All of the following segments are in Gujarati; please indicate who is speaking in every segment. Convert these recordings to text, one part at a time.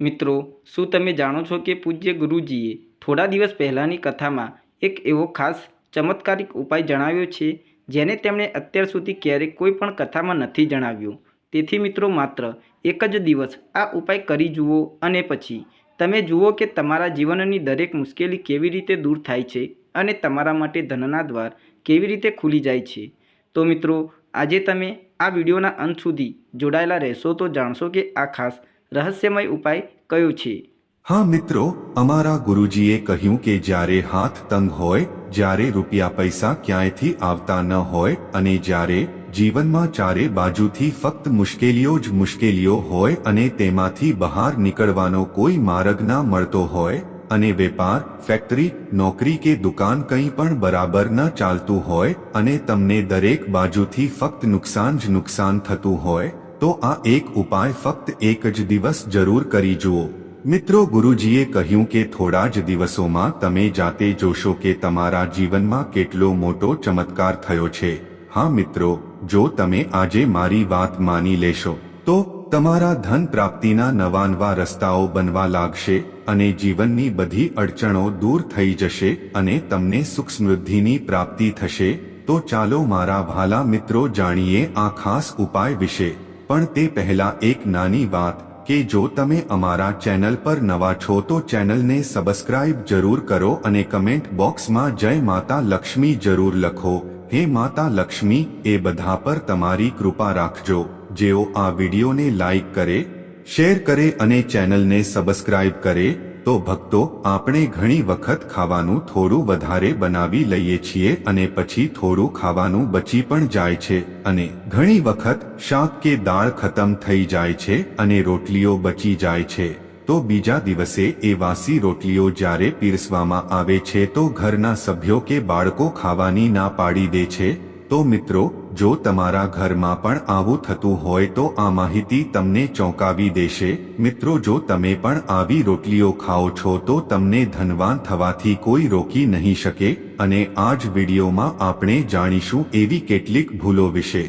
Speaker 1: મિત્રો, શું તમે જાણો છો કે પૂજ્ય ગુરુજીએ થોડા દિવસ પહેલાંની કથામાં એક એવો ખાસ ચમત્કારિક ઉપાય જણાવ્યો છે, જેને તેમણે અત્યાર સુધી ક્યારેય કોઈ પણ કથામાં નથી જણાવ્યો? તેથી મિત્રો, માત્ર એક જ દિવસ આ ઉપાય કરી જુઓ અને પછી તમે જુઓ કે તમારા જીવનની દરેક મુશ્કેલી કેવી રીતે દૂર થાય છે અને તમારા માટે ધનના દ્વાર કેવી રીતે ખુલી જાય છે. તો મિત્રો, આજે તમે આ વિડીયોના અંત સુધી જોડાયેલા રહેશો તો જાણશો કે આ ખાસ રહસ્યમય ઉપાય કયો છે?
Speaker 2: હા, મિત્રો, અમારા ગુરુજીએ કહ્યું કે જ્યારે હાથ તંગ હોય, જ્યારે રૂપિયા પૈસા ક્યાંયથી આવતા ન હોય અને જ્યારે જીવનમાં ચારે બાજુથી ફક્ત મુશ્કેલીઓ જ મુશ્કેલીઓ હોય અને તેમાંથી બહાર નીકળવાનો કોઈ માર્ગ ના મળતો હોય અને વેપાર, ફેક્ટરી, નોકરી કે દુકાન કંઈ પણ બરાબર ન ચાલતું હોય અને તમને દરેક બાજુથી ફક્ત નુકસાન જ નુકસાન થતું હોય તો આ એક ઉપાય ફક્ત એક જ દિવસ જરૂર કરી જુઓ. મિત્રો ગુરુજીએ કહ્યું કે થોડા જ દિવસોમાં તમે જાતે જોશો કે તમારા જીવનમાં કેટલો મોટો ચમત્કાર થયો છે. હા મિત્રો, જો તમે આજે મારી વાત માની લેશો, તો તમારા ધન પ્રાપ્તિના નવા નવા રસ્તાઓ બનવા લાગશે અને જીવનની બધી અડચણો દૂર થઈ જશે અને તમને સુખ સમૃદ્ધિની પ્રાપ્તિ થશે. તો ચાલો મારા ભાલા મિત્રો જાણીએ આ ખાસ ઉપાય વિશે. પણ તે પહેલા એક નાની વાત, કે જો તમે અમારા ચેનલ પર નવા છો તો ચેનલને સબસ્ક્રાઇબ જરૂર કરો અને કમેન્ટ બોક્સમાં જય માતા લક્ષ્મી જરૂર લખો. હે માતા લક્ષ્મી, એ બધા પર તમારી કૃપા રાખજો. જેઓ આ વિડીયોને લાઈક કરે, શેર કરે અને ચેનલને સબસ્ક્રાઇબ કરે તો ભક્તો, આપણે ઘણી વખત ખાવાનું થોડું વધારે બનાવી લઈએ છીએ અને પછી થોડું ખાવાનું બચી પણ જાય છે અને ઘણી વખત શાક કે દાળ ખતમ થઈ જાય છે અને રોટલીઓ બચી જાય છે. તો બીજા દિવસે એ વાસી રોટલીઓ જ્યારે પીરસવામાં આવે છે તો ઘરના સભ્યો કે બાળકો ખાવાની ના પાડી દે છે. તો મિત્રો જો તમારા ઘરમાં પણ આવું થતું હોય તો આ માહિતી તમને ચોંકાવી દેશે. મિત્રો, જો તમે પણ આવી રોટલીઓ ખાઓ છો તો તમને ધનવાન થવાથી કોઈ રોકી નહીં શકે અને આ જ વિડીયોમાં આપણે જાણીશું એવી કેટલીક ભૂલો વિશે.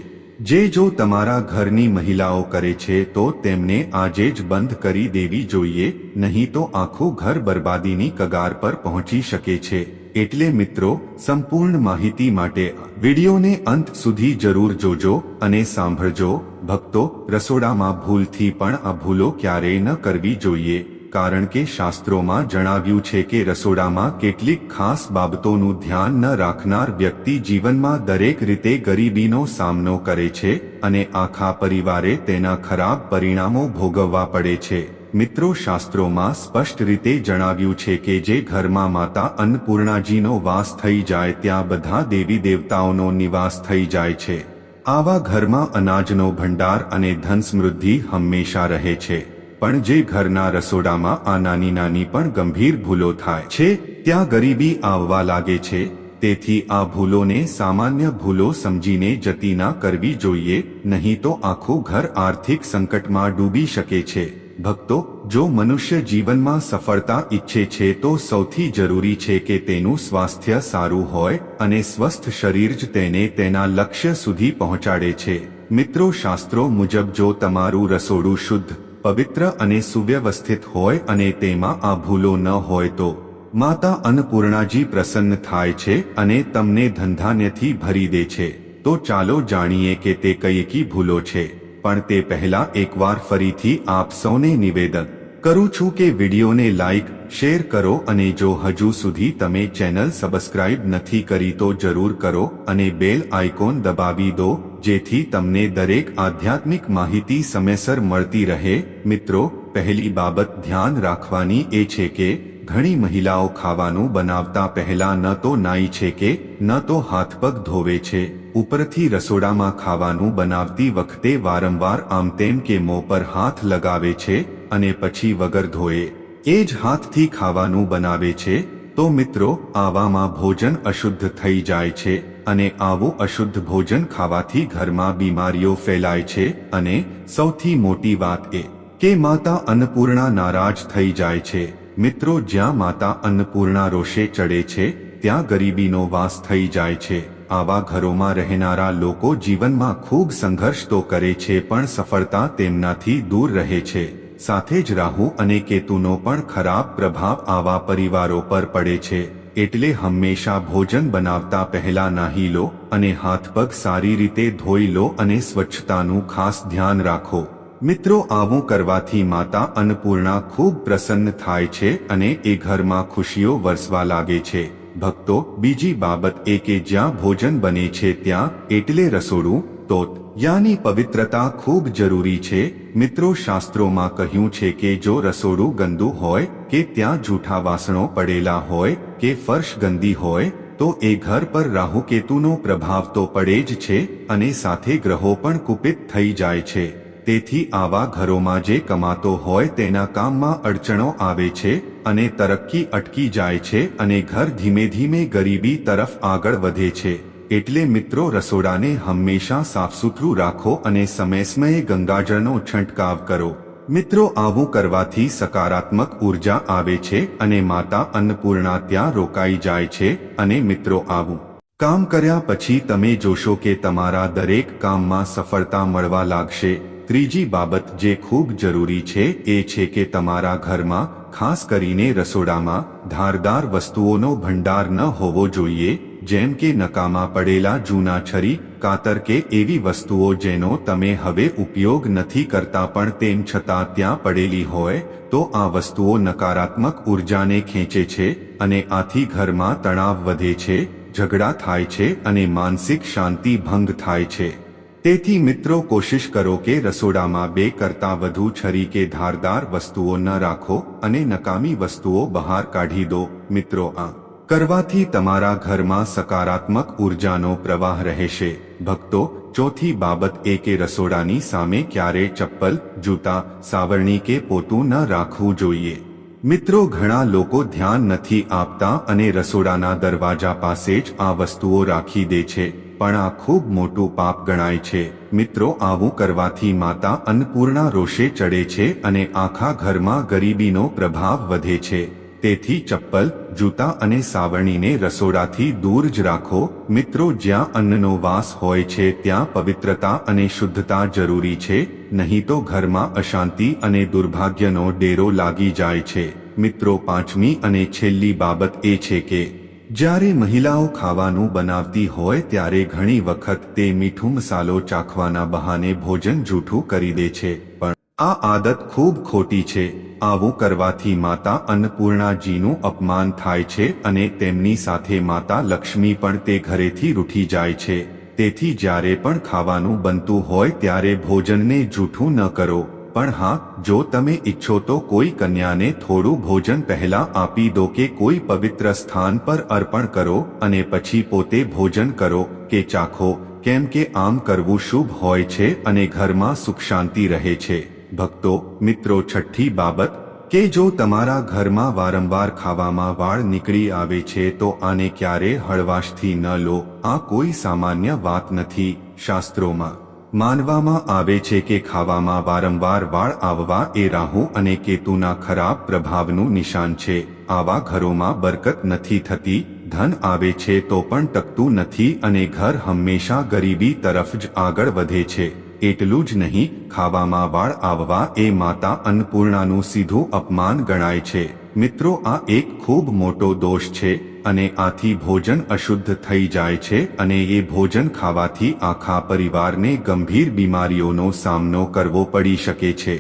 Speaker 2: જે જો તમારા ઘરની મહિલાઓ કરે છે તો તેમને આજે જ બંધ કરી દેવી જોઈએ, નહીં તો આખું ઘર બરબાદીની કગાર પર પહોંચી શકે છે. એટલે મિત્રો, સંપૂર્ણ માહિતી માટે વિડીયોને અંત સુધી જરૂર જોજો અને સાંભળજો. ભક્તો, રસોડામાં ભૂલથી પણ આ ભૂલો ક્યારેય ન કરવી જોઈએ, કારણ કે શાસ્ત્રોમાં જણાવ્યું છે કે રસોડામાં કેટલીક ખાસ બાબતોનું ધ્યાન ન રાખનાર વ્યક્તિ જીવનમાં દરેક રીતે ગરીબીનો સામનો કરે છે અને આખા પરિવારે તેના ખરાબ પરિણામો ભોગવવા પડે છે. મિત્રો શાસ્ત્રોમાં સ્પષ્ટ રીતે જણાવ્યું છે કે જે ઘરમાં માતા અન્નપૂર્ણાજીનો વાસ થઈ જાય ત્યાં બધા દેવી દેવતાઓનો નિવાસ થઈ જાય છે. આવા ઘરમાં અનાજનો ભંડાર અને ધન સમૃદ્ધિ હંમેશા રહે છે. પણ જે ઘરના રસોડામાં આ નાની નાની પણ ગંભીર ભૂલો થાય છે, ત્યાં ગરીબી આવવા લાગે છે. તેથી આ ભૂલોને સામાન્ય ભૂલો સમજીને જતી ના કરવી જોઈએ, નહીં તો આખું ઘર આર્થિક સંકટમાં ડૂબી શકે છે. ભક્તો, જો મનુષ્ય જીવનમાં સફળતા ઈચ્છે છે તો સૌથી જરૂરી છે કે તેનું સ્વાસ્થ્ય સારું હોય અને સ્વસ્થ શરીર જ તેને તેના લક્ષ્ય સુધી પહોંચાડે છે. મિત્રો, શાસ્ત્રો મુજબ જો તમારું રસોડું શુદ્ધ, પવિત્ર અને સુવ્યવસ્થિત હોય અને તેમાં આ ભૂલો ન હોય તો, માતા અન્નપૂર્ણાજી પ્રસન્ન થાય છે અને તમને ધંધાન્યથી ભરી દે છે. તો ચાલો જાણીએ કે તે કઈકી ભૂલો છે. પણ તે પહેલા એકવાર ફરીથી આપ સૌને નિવેદન કરું છું કે વિડીયોને લાઇક શેર કરો અને જો હજુ સુધી તમે ચેનલ સબસ્ક્રાઇબ નથી કરી તો જરૂર કરો અને બેલ આઇકોન દબાવી દો, જેથી તમને દરેક આધ્યાત્મિક માહિતી સમયસર મળતી રહે. મિત્રો, પહેલી બાબત ધ્યાન રાખવાની એ છે કે ઘણી મહિલાઓ ખાવાનું બનાવતા પહેલા ન તો નાઈ છે કે, ન તો હાથ પગ ધોવે છે. ઉપરથી રસોડામાં ખાવાનું બનાવતી વખતે વારંવાર આમ તેમ કે મોં પર હાથ લગાવે છે અને પછી વગર ધોએ. એ જ હાથથી ખાવાનું બનાવે છે. તો મિત્રો, આવામાં ભોજન અશુદ્ધ થઈ જાય છે અને આવું અશુદ્ધ ભોજન ખાવાથી ઘરમાં બીમારીઓ ફેલાય છે અને સૌથી મોટી વાત એ કે માતા અન્નપૂર્ણા નારાજ થઈ જાય છે. મિત્રો, જ્યાં માતા અન્નપૂર્ણા રોષે ચડે છે, ત્યાં ગરીબીનો વાસ થઈ જાય છે. આવા ઘરોમાં રહેનારા લોકો જીવનમાં ખૂબ સંઘર્ષ તો કરે છે, પણ સફળતા તેમનાથી દૂર રહે છે. સાથે જ રાહુ અને કેતુનો પણ ખરાબ પ્રભાવ આવા પરિવારો પર પડે છે. એટલે હંમેશા ભોજન બનાવતા પહેલા નાહી લો અને હાથ પગ સારી રીતે ધોઈ લો અને સ્વચ્છતાનું ખાસ ધ્યાન રાખો. મિત્રો, આવું કરવાથી માતા અન્નપૂર્ણા ખૂબ પ્રસન્ન થાય છે અને એ ઘરમાં ખુશીઓ વરસવા લાગે છે. ભક્તો, બીજી બાબત એ કે જ્યાં ભોજન બને છે ત્યાં એટલે રસોડું, તોત, યાની પવિત્રતા ખૂબ જરૂરી છે. મિત્રો, શાસ્ત્રોમાં કહ્યું છે કે જો રસોડું ગંદુ હોય કે ત્યાં જૂઠા વાસણો પડેલા હોય કે ફર્શ ગંદી હોય, તો એ ઘર પર રાહુકેતુનો પ્રભાવ તો પડે જ છે અને સાથે ગ્રહો પણ કુપિત થઈ જાય છે. તેથી આવા ઘરોમાં જે કમાતો હોય તેના કામમાં અડચણો આવે છે અને તરક્કી અટકી જાય છે અને ઘર ધીમે ધીમે ગરીબી તરફ આગળ વધે છે. એટલે મિત્રો રસોડાને હંમેશા સાફસુથરું રાખો અને સમય સમયે ગંગાજળનો છંટકાવ કરો. મિત્રો આવું કરવાથી સકારાત્મક ઊર્જા આવે છે અને માતા અન્નપૂર્ણા ત્યાં રોકાઈ જાય છે અને મિત્રો આવું કામ કર્યા પછી તમે જોશો કે તમારા દરેક કામમાં સફળતા મળવા લાગશે. ત્રીજી બાબત જે ખૂબ જરૂરી છે એ છે કે તમારા ઘરમાં, ખાસ કરીને રસોડામાં, ધારદાર વસ્તુઓનો ભંડાર ન હોવો જોઈએ, જેમ કે નકામા પડેલા જૂના છરી, કાતર કે એવી વસ્તુઓ જેનો તમે હવે ઉપયોગ નથી કરતા પણ તેમ છતાં ત્યાં પડેલી હોય, તો આ વસ્તુઓ નકારાત્મક ઉર્જાને ખેંચે છે અને આથી ઘરમાં તણાવ વધે છે, ઝઘડા થાય છે અને માનસિક શાંતિ ભંગ થાય છે. તેથી મિત્રો કોશિશ કરો કે રસોડામાં બે કરતાં વધુ છરી કે ધારદાર વસ્તુઓ ન રાખો અને નકામી વસ્તુઓ બહાર કાઢી દો. મિત્રો, આ કરવાથી તમારા ઘરમાં સકારાત્મક ઉર્જાનો પ્રવાહ રહેશે. ભક્તો, ચોથી બાબત એ કે રસોડાની સામે ક્યારે ચપ્પલ, જૂતા, સાવરણી કે પોતું ન રાખવું જોઈએ. મિત્રો, ઘણા લોકો ધ્યાન નથી આપતા અને રસોડાના દરવાજા પાસે જ આ વસ્તુઓ રાખી દે છે. પણ આ ખૂબ મોટું પાપ ગણાય છે. મિત્રો, આવું કરવાથી માતા અન્નપૂર્ણા રોષે ચડે છે અને આખા ઘરમાં ગરીબીનો પ્રભાવ વધે છે. તેથી ચપ્પલ, જૂતા અને સાવરણીને રસોડાથી દૂર જ રાખો. મિત્રો, જ્યાં અન્નનો વાસ હોય છે ત્યાં પવિત્રતા અને શુદ્ધતા જરૂરી છે, નહીં તો ઘરમાં અશાંતિ અને દુર્ભાગ્યનો ડેરો લાગી જાય છે. મિત્રો, પાંચમી અને છેલ્લી બાબત એ છે કે જ્યારે મહિલાઓ ખાવાનું બનાવતી હોય ત્યારે ઘણી વખત તે મીઠું મસાલો ચાખવાના બહાને ભોજન જૂઠું કરી દે છે. પણ આ આદત ખૂબ ખોટી છે. આવું કરવાથી માતા અન્નપૂર્ણાજીનું અપમાન થાય છે અને તેમની સાથે માતા લક્ષ્મી પણ તે ઘરેથી રૂઠી જાય છે. તેથી જ્યારે પણ ખાવાનું બનતું હોય ત્યારે ભોજનને જૂઠું ન કરો. પણ હા, જો તમે ઈચ્છો તો કોઈ કન્યાને થોડું ભોજન પહેલા આપી દો કે કોઈ પવિત્ર સ્થાન પર અર્પણ કરો અને પછી પોતે ભોજન કરો, કે ચાખો, કેમ કે આમ કરવું શુભ હોય છે અને ઘરમાં સુખ શાંતિ રહે છે. ભક્તો, મિત્રો, છઠ્ઠી બાબત, કે જો તમારા ઘરમાં વારંવાર ખાવામાં વાળ નીકળી આવે છે તો આને ક્યારે હળવાશથી ન લો, આ કોઈ સામાન્ય વાત નથી, શાસ્ત્રોમાં. માનવામાં આવે છે કે ખાવામાં વારંવાર વાળ આવવા એ રાહુ અને કેતુના ખરાબ પ્રભાવનું નિશાન છે. આવા ઘરોમાં બરકત નથી થતી, ધન આવે છે તો પણ ટકતું નથી અને ઘર હંમેશા ગરીબી તરફ જ આગળ વધે છે. એટલું જ નહીં, ખાવામાં વાળ આવવા એ માતા અન્નપૂર્ણાનું સીધું અપમાન ગણાય છે. મિત્રો, આ એક ખૂબ મોટો દોષ છે અને આથી ભોજન અશુદ્ધ થઈ જાય છે અને એ ભોજન ખાવાથી આખા પરિવારને ગંભીર બીમારીઓનો સામનો કરવો પડી શકે છે.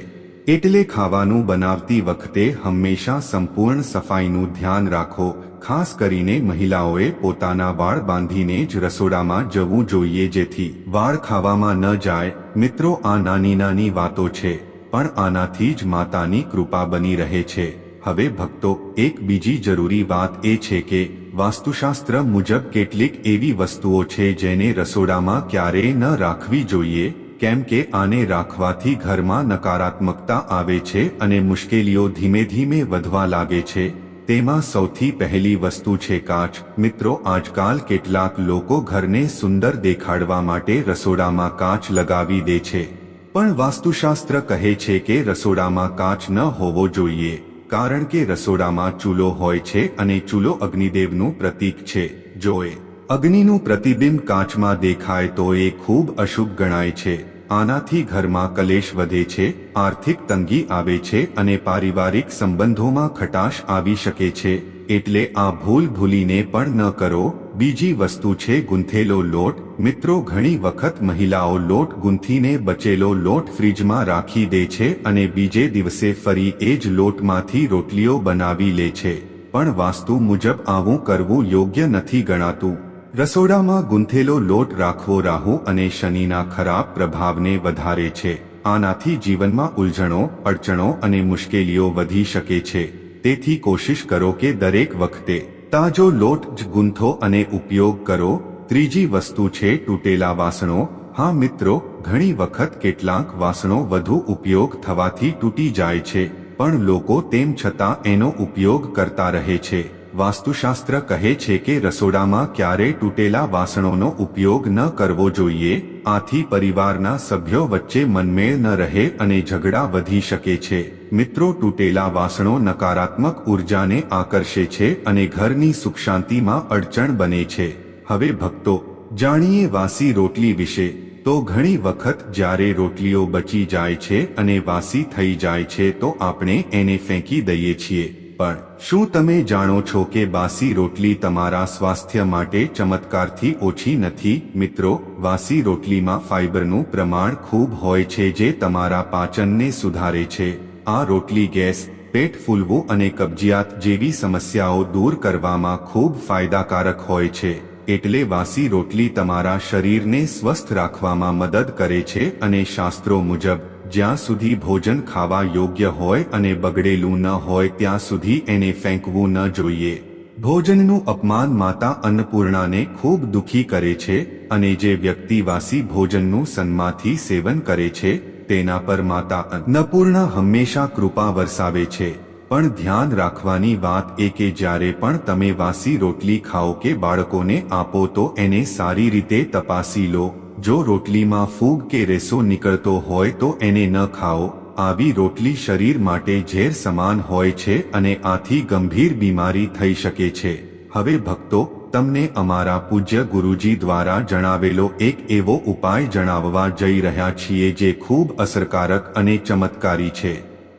Speaker 2: એટલે ખાવાનું બનાવતી વખતે હંમેશા સંપૂર્ણ સફાઈનું ધ્યાન રાખો, ખાસ કરીને મહિલાઓએ પોતાના વાળ બાંધીને જ રસોડામાં જવું જોઈએ જેથી વાળ ખાવામાં ન જાય. મિત્રો, આ નાની નાની વાતો છે, પણ આનાથી જ માતાની કૃપા બની રહે છે. હવે ભક્તો, એક બીજી જરૂરી વાત એ છે કે, વાસ્તુશાસ્ત્ર મુજબ કેટલીક એવી વસ્તુઓ છે જેને રસોડામાં ક્યારેય ન રાખવી જોઈએ, કેમ કે આને રાખવાથી ઘરમાં નકારાત્મકતા આવે છે અને મુશ્કેલીઓ ધીમે ધીમે વધવા લાગે છે. તેમાં સૌથી પહેલી વસ્તુ છે કાચ. મિત્રો, આજકાલ કેટલાક લોકો ઘરને સુંદર દેખાડવા માટે રસોડામાં કાચ લગાવી દે છે. પણ વાસ્તુશાસ્ત્ર કહે છે કે રસોડામાં કાચ ન હોવો જોઈએ. કારણ કે રસોડામાં ચૂલો હોય છે અને ચૂલો અગ્નિદેવનું પ્રતીક છે. જો એ અગ્નિનું પ્રતિબિંબ કાચમાં દેખાય તો એ ખૂબ અશુભ ગણાય છે. આનાથી ઘરમાં કલેશ વધે છે, આર્થિક તંગી આવે છે અને પારિવારિક સંબંધોમાં ખટાશ આવી શકે છે. એટલે આ ભૂલ ભૂલીને પણ ન કરો બીજી વસ્તુ છે ગૂંથેલો લોટ. મિત્રો, ઘણી વખત મહિલાઓ લોટ ગૂંથીને બચેલો લોટ ફ્રીજમાં રાખી દે છે અને બીજે દિવસે ફરી એ જ લોટમાંથી રોટલીઓ બનાવી લે છે. પણ વાસ્તુ મુજબ આવું કરવું યોગ્ય નથી ગણાતું. રસોડામાં ગૂંથેલો લોટ રાખવો રાહુ અને શનિના ખરાબ પ્રભાવને વધારે છે. આનાથી જીવનમાં ઉલઝણો, અડચણો અને મુશ્કેલીઓ વધી શકે છે. તેથી કોશિશ કરો કે દરેક વખતે તાજો લોટ જ ગુંથો અને ઉપયોગ કરો, ત્રીજી વસ્તુ છે તૂટેલા વાસણો. હા મિત્રો, ઘણી વખત કેટલાક વાસણો વધુ ઉપયોગ થવાથી તૂટી જાય છે, પણ લોકો તેમ છતાં એનો ઉપયોગ કરતા રહે છે. વાસ્તુશાસ્ત્ર કહે છે કે રસોડામાં ક્યારેય તૂટેલા વાસણોનો ઉપયોગ ન કરવો જોઈએ, આથી પરિવારના સભ્યો વચ્ચે મનમેળ ન રહે અને ઝઘડા વધી શકે છે. મિત્રો તૂટેલા વાસણો નકારાત્મક ઉર્જાને આકર્ષે છે અને ઘરની સુખ શાંતિમાં અડચણ બને છે. હવે ભક્તો, જાણીએ વાસી રોટલી વિશે. તો ઘણી વખત જ્યારે રોટલીઓ બચી જાય છે અને વાસી થઈ જાય છે તો આપણે એને ફેંકી દઈએ છીએ. પણ શું તમે જાણો છો કે બાસી રોટલી તમારા સ્વાસ્થ્ય માટે ચમત્કારથી ઓછી નથી? મિત્રો, વાસી રોટલીમાં ફાઇબરનું પ્રમાણ ખૂબ હોય છે જે તમારા પાચનને સુધારે છે. આ રોટલી ગેસ, પેટ ફૂલવું અને કબજિયાત જેવી સમસ્યાઓ દૂર કરવામાં ખૂબ ફાયદાકારક હોય છે, એટલે વાસી રોટલી તમારા શરીરને સ્વસ્થ રાખવામાં મદદ કરે છે અને શાસ્ત્રો મુજબ, જ્યાં સુધી ભોજન ખાવા યોગ્ય હોય અને બગડેલું ન હોય ત્યાં સુધી એને ફેંકવું ન જોઈએ. ભોજનનું અપમાન માતા અન્નપૂર્ણાને ખૂબ દુખી કરે છે અને જે વ્યક્તિ વાસી ભોજનનું સન્માથી સેવન કરે છે તેના પર માતા અન્નપૂર્ણા હંમેશા કૃપા વરસાવે છે, પણ ધ્યાન રાખવાની વાત એ કે જ્યારે પણ તમે વાસી રોટલી ખાઓ કે બાળકોને આપો તો એને સારી રીતે તપાસી લો. જો રોટલીમાં ફૂગ કે રેસો નીકળતો હોય તો એને ન ખાઓ. આવી રોટલી શરીર માટે ઝેર સમાન હોય છે અને આથી ગંભીર બીમારી થઈ શકે છે. હવે ભક્તો તમને અમારા પૂજ્ય ગુરુજી દ્વારા જણાવેલો એક એવો ઉપાય જણાવવા જઈ રહ્યા છીએ જે ખૂબ અસરકારક અને ચમત્કારી છે.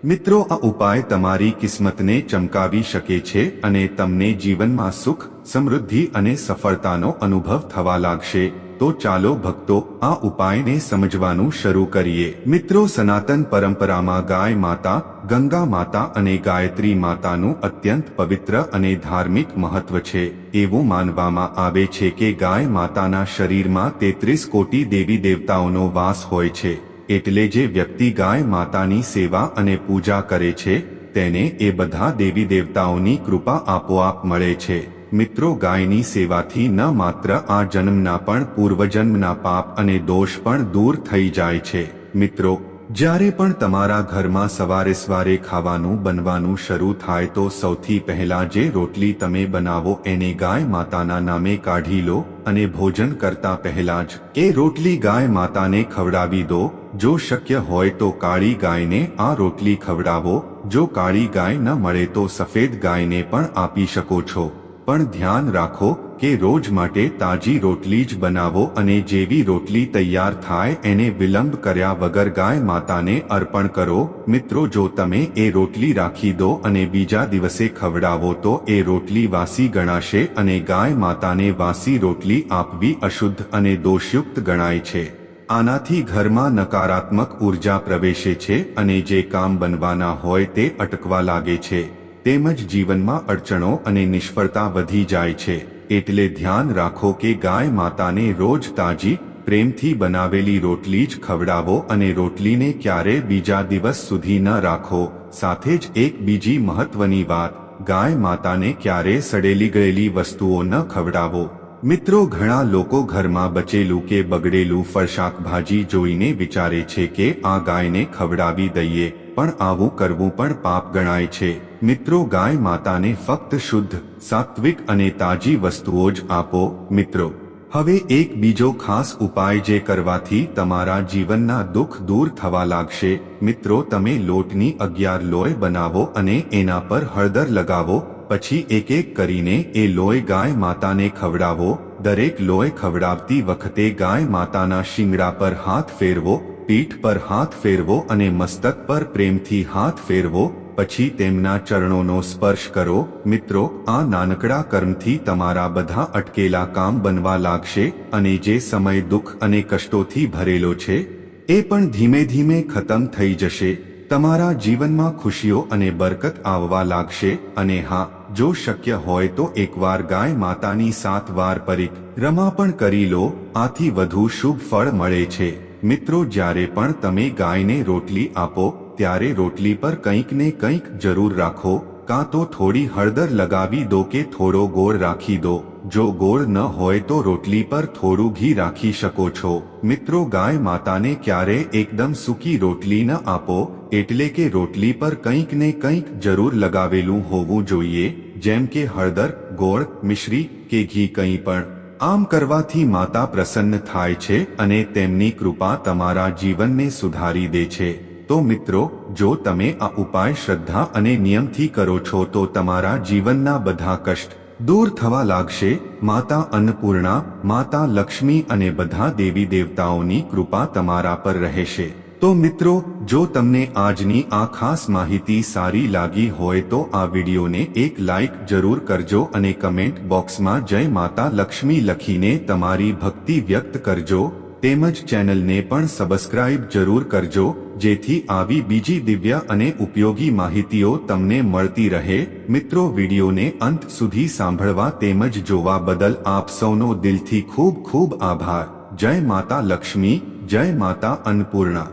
Speaker 2: મિત્રો, આ ઉપાય તમારી કિસ્મતને ચમકાવી શકે છે અને તમને જીવનમાં સુખ, સમૃદ્ધિ અને સફળતાનો અનુભવ થવા લાગશે. તો ચાલો ભક્તો આ ઉપાયને સમજવાનું શરૂ કરીએ. મિત્રો, સનાતન પરંપરામાં ગાય માતા, ગંગા માતા અને ગાયત્રી માતાનું અત્યંત પવિત્ર અને ધાર્મિક મહત્વ છે. એવું માનવામાં આવે છે કે ગાય માતાના શરીરમાં તેત્રીસ કોટી દેવી દેવતાઓનો વાસ હોય છે. એટલે જે વ્યક્તિ ગાય માતાની સેવા અને પૂજા કરે છે, તેને એ બધા દેવી દેવતાઓની કૃપા આપોઆપ મળે છે. મિત્રો ગાયની સેવાથી ન માત્ર આ જન્મના પણ પૂર્વજન્મના પાપ અને દોષ પણ દૂર થઈ જાય છે. મિત્રો, જ્યારે પણ તમારા ઘરમાં સવારે સવારે ખાવાનું બનવાનું શરૂ થાય તો સૌથી પહેલા જે રોટલી તમે બનાવો એને ગાય માતાના નામે કાઢી લો અને ભોજન કરતા પહેલા જ એ રોટલી ગાય માતાને ખવડાવી દો. જો શક્ય હોય તો કાળી ગાયને આ રોટલી ખવડાવો. જો કાળી ગાય ન મળે તો સફેદ ગાયને પણ આપી શકો છો. પણ ધ્યાન રાખો કે રોજ માટે તાજી રોટલી જ બનાવો અને જેવી રોટલી તૈયાર થાય એને વિલંબ કર્યા વગર ગાય માતાને અર્પણ કરો. મિત્રો, જો તમે એ રોટલી રાખી દો અને બીજા દિવસે ખવડાવો તો એ રોટલી વાસી ગણાશે અને ગાય માતાને વાસી રોટલી આપવી અશુદ્ધ અને દોષયુક્ત ગણાય છે. આનાથી ઘરમાં નકારાત્મક ઊર્જા પ્રવેશે છે અને જે કામ બનવાના હોય તે અટકવા લાગે છે. તેમજ જીવનમાં અડચણો અને નિષ્ફળતા વધી જાય છે. એટલે ધ્યાન રાખો કે ગાય માતાને રોજ તાજી, પ્રેમથી બનાવેલી રોટલી જ ખવડાવો અને રોટલીને ક્યારે બીજા દિવસ સુધી ન રાખો. સાથે જ એક બીજી મહત્વની વાત, ગાય માતાને ક્યારે સડેલી ગયેલી વસ્તુઓ ન ખવડાવો. મિત્રો, ઘણા લોકો ઘરમાં બચેલું કે બગડેલું ફરશાકભાજી જોઈને વિચારે છે કે આ ગાયને ખવડાવી દઈએ, પણ આવું કરવું પણ પાપ ગણાય છે. મિત્રો ગાય માતાને ફક્ત શુદ્ધ, સાત્વિક અને તાજી વસ્તુઓ જ આપો, મિત્રો. હવે એક બીજો ખાસ ઉપાય જે કરવાથી તમારા જીવનના દુઃખ દૂર થવા લાગશે, મિત્રો, તમે લોટની અગિયાર લોય બનાવો અને એના પર હળદર લગાવો, પછી એક એક કરીને એ લોય ગાય માતાને ખવડાવો, દરેક લોય ખવડાવતી વખતે ગાય માતાના શિંગડા પર હાથ ફેરવો, પીઠ પર હાથ ફેરવો અને મસ્તક પર પ્રેમથી હાથ ફેરવો પછી તેમના ચરણોનો સ્પર્શ કરો. મિત્રો, આ નાનકડા કર્મથી તમારા બધા અટકેલા કામ બનવા લાગશે અને જે સમય દુઃખ અને કષ્ટોથી ભરેલો છે, એ પણ ધીમે ધીમે ખતમ થઈ જશે. તમારા જીવનમાં ખુશીઓ અને બરકત આવવા લાગશે અને હા, જો શક્ય હોય તો એકવાર ગાય માતાની સાત વાર પરિક રમા પણ કરી લો, આથી વધુ શુભ ફળ મળે છે. મિત્રો, જ્યારે પણ તમે ગાયને રોટલી આપો ત્યારે રોટલી પર કંઈક ને કંઈક જરૂર રાખો, કાં તો થોડી હળદર લગાવી દો કે થોડો ગોળ રાખી દો. જો ગોળ ન હોય તો રોટલી પર થોડું ઘી રાખી શકો છો. મિત્રો, ગાય માતાને ક્યારે એકદમ સૂકી રોટલી ન આપો, એટલે કે રોટલી પર કંઈક ને કંઈક જરૂર લગાવેલું હોવું જોઈએ, જેમ કે હળદર, ગોળ, મિશ્રી કે ઘી કંઈ પણ. આમ કરવાથી માતા પ્રસન્ન થાય છે અને તેમની કૃપા તમારા જીવનને સુધારી દે છે. તો મિત્રો, જો તમે આ ઉપાય શ્રદ્ધા અને નિયમથી કરો છો તો તમારા જીવનના બધા કષ્ટ દૂર થવા લાગશે. માતા અન્નપૂર્ણા, માતા લક્ષ્મી અને બધા દેવી દેવતાઓની કૃપા તમારા પર રહેશે. તો મિત્રો, જો તમને આજની આ ખાસ માહિતી સારી લાગી હોય તો આ વિડીયોને એક લાઈક જરૂર કરજો અને કમેન્ટ બોક્સમાં જય માતા લક્ષ્મી લખીને તમારી ભક્તિ વ્યક્ત કરજો. તેમજ ચેનલને પણ સબસ્ક્રાઇબ જરૂર કરજો. જેથી આવી બીજી દિવ્ય અને ઉપયોગી માહિતીઓ તમને મળતી રહે. મિત્રો, વિડીયોને અંત સુધી સાંભળવા તેમજ જોવા બદલ આપ સૌનો દિલથી ખૂબ ખૂબ આભાર. જય માતા લક્ષ્મી, જય માતા અન્નપૂર્ણા.